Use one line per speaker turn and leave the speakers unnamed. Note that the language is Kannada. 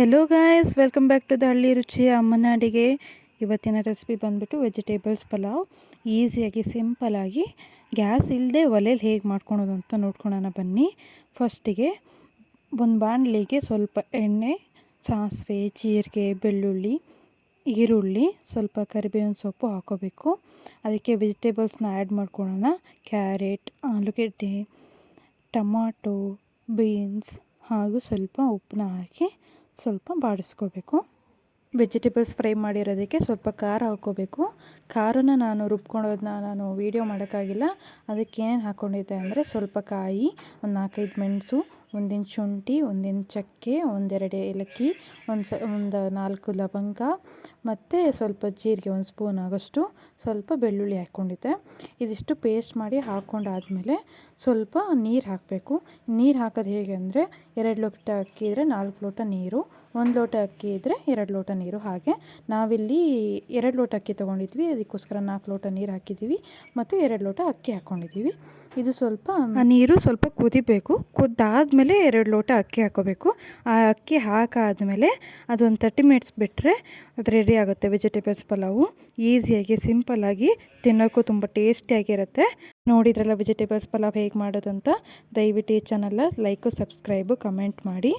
Hello guys welcome back to the Halli Ruchi ಅಮ್ಮನ ಅಡಿಗೆ ಇವತ್ತಿನ ರೆಸಿಪಿ ಬಂದುಬಿಟ್ಟು ವೆಜಿಟೇಬಲ್ಸ್ ಪಲಾವ್ ಈಸಿಯಾಗಿ ಸಿಂಪಲಾಗಿ ಗ್ಯಾಸ್ ಇಲ್ಲದೆ ಒಲೆಯಲ್ಲಿ ಹೇಗೆ ಮಾಡ್ಕೊಳೋದು ಅಂತ ನೋಡ್ಕೊಳೋಣ ಬನ್ನಿ. ಫಸ್ಟಿಗೆ ಒಂದು ಬಾಣಲಿಗೆ ಸ್ವಲ್ಪ ಎಣ್ಣೆ, ಸಾಸಿವೆ, ಜೀರಿಗೆ, ಬೆಳ್ಳುಳ್ಳಿ, ಈರುಳ್ಳಿ, ಸ್ವಲ್ಪ ಕರಿಬೇವಿನ ಸೊಪ್ಪು ಹಾಕೋಬೇಕು. ಅದಕ್ಕೆ ವೆಜಿಟೇಬಲ್ಸ್ನ ಆ್ಯಡ್ ಮಾಡ್ಕೊಳ್ಳೋಣ ಕ್ಯಾರೆಟ್ ಆಲೂಗೆಡ್ಡೆ, ಟಮಾಟೊ ಬೀನ್ಸ್ ಹಾಗೂ ಸ್ವಲ್ಪ ಉಪ್ಪನ್ನ ಹಾಕಿ ಸ್ವಲ್ಪ ಬಾಡಿಸ್ಕೋಬೇಕು. ವೆಜಿಟೇಬಲ್ಸ್ ಫ್ರೈ ಮಾಡಿರೋದಕ್ಕೆ ಸ್ವಲ್ಪ ಖಾರ ಹಾಕ್ಕೋಬೇಕು. ಖಾರನ ನಾನು ರುಬ್ಕೊಳೋದನ್ನ ನಾನು ವೀಡಿಯೋ ಮಾಡೋಕ್ಕಾಗಿಲ್ಲ. ಅದಕ್ಕೆ ಏನೇನು ಹಾಕ್ಕೊಂಡಿದ್ದೆ ಅಂದರೆ ಸ್ವಲ್ಪ ಕಾಯಿ, ಒಂದು ನಾಲ್ಕೈದು ಮೆಣಸು ಒಂದಿನ ಶುಂಠಿ ಒಂದಿನ ಚಕ್ಕೆ ಒಂದೆರಡು ಏಲಕ್ಕಿ, ಒಂದು ಸ, ಒಂದು ನಾಲ್ಕು ಲವಂಗ ಮತ್ತು ಸ್ವಲ್ಪ ಜೀರಿಗೆ ಒಂದು ಸ್ಪೂನ್ ಆಗೋಷ್ಟು ಸ್ವಲ್ಪ ಬೆಳ್ಳುಳ್ಳಿ ಹಾಕ್ಕೊಂಡಿದ್ದೆ. ಇದಿಷ್ಟು ಪೇಸ್ಟ್ ಮಾಡಿ ಹಾಕ್ಕೊಂಡಾದಮೇಲೆ ಸ್ವಲ್ಪ ನೀರು ಹಾಕಬೇಕು. ನೀರು ಹಾಕೋದು ಹೇಗೆ ಅಂದರೆ, ಎರಡು ಲೋಟ ಅಕ್ಕಿ ಇದ್ದರೆ ನಾಲ್ಕು ಲೋಟ ನೀರು ಒಂದು ಲೋಟ ಅಕ್ಕಿ ಇದ್ದರೆ ಎರಡು ಲೋಟ ನೀರು ಹಾಗೆ. ನಾವಿಲ್ಲಿ ಎರಡು ಲೋಟ ಅಕ್ಕಿ ತೊಗೊಂಡಿದ್ವಿ, ಅದಕ್ಕೋಸ್ಕರ ನಾಲ್ಕು ಲೋಟ ನೀರು ಹಾಕಿದ್ದೀವಿ ಮತ್ತು ಎರಡು ಲೋಟ ಅಕ್ಕಿ ಹಾಕ್ಕೊಂಡಿದ್ದೀವಿ ಇದು ಸ್ವಲ್ಪ ನೀರು ಸ್ವಲ್ಪ ಕುದಿಬೇಕು. ಕುದ್ದಾದಮೇಲೆ ಎರಡು ಲೋಟ ಅಕ್ಕಿ ಹಾಕೋಬೇಕು. ಆ ಅಕ್ಕಿ ಹಾಕಾದಮೇಲೆ ಅದೊಂದು ತರ್ಟಿ ಮಿನಿಟ್ಸ್ ಬಿಟ್ಟರೆ ಅದು ರೆಡಿ ಆಗುತ್ತೆ. ವೆಜಿಟೇಬಲ್ಸ್, ಪಲಾವು ಈಸಿಯಾಗಿ ಸಿಂಪಲ್ಲಾಗಿ ತಿನ್ನೋಕ್ಕೂ ತುಂಬ ಟೇಸ್ಟಿಯಾಗಿರುತ್ತೆ ನೋಡಿದ್ರಲ್ಲ ವೆಜಿಟೇಬಲ್ಸ್, ಪಲಾವ್ ಹೇಗೆ ಮಾಡೋದು ಅಂತ ದಯವಿಟ್ಟು ಈ ಚಾನಲ್ನ ಲೈಕು, ಸಬ್ಸ್ಕ್ರೈಬು, ಕಮೆಂಟ್ ಮಾಡಿ.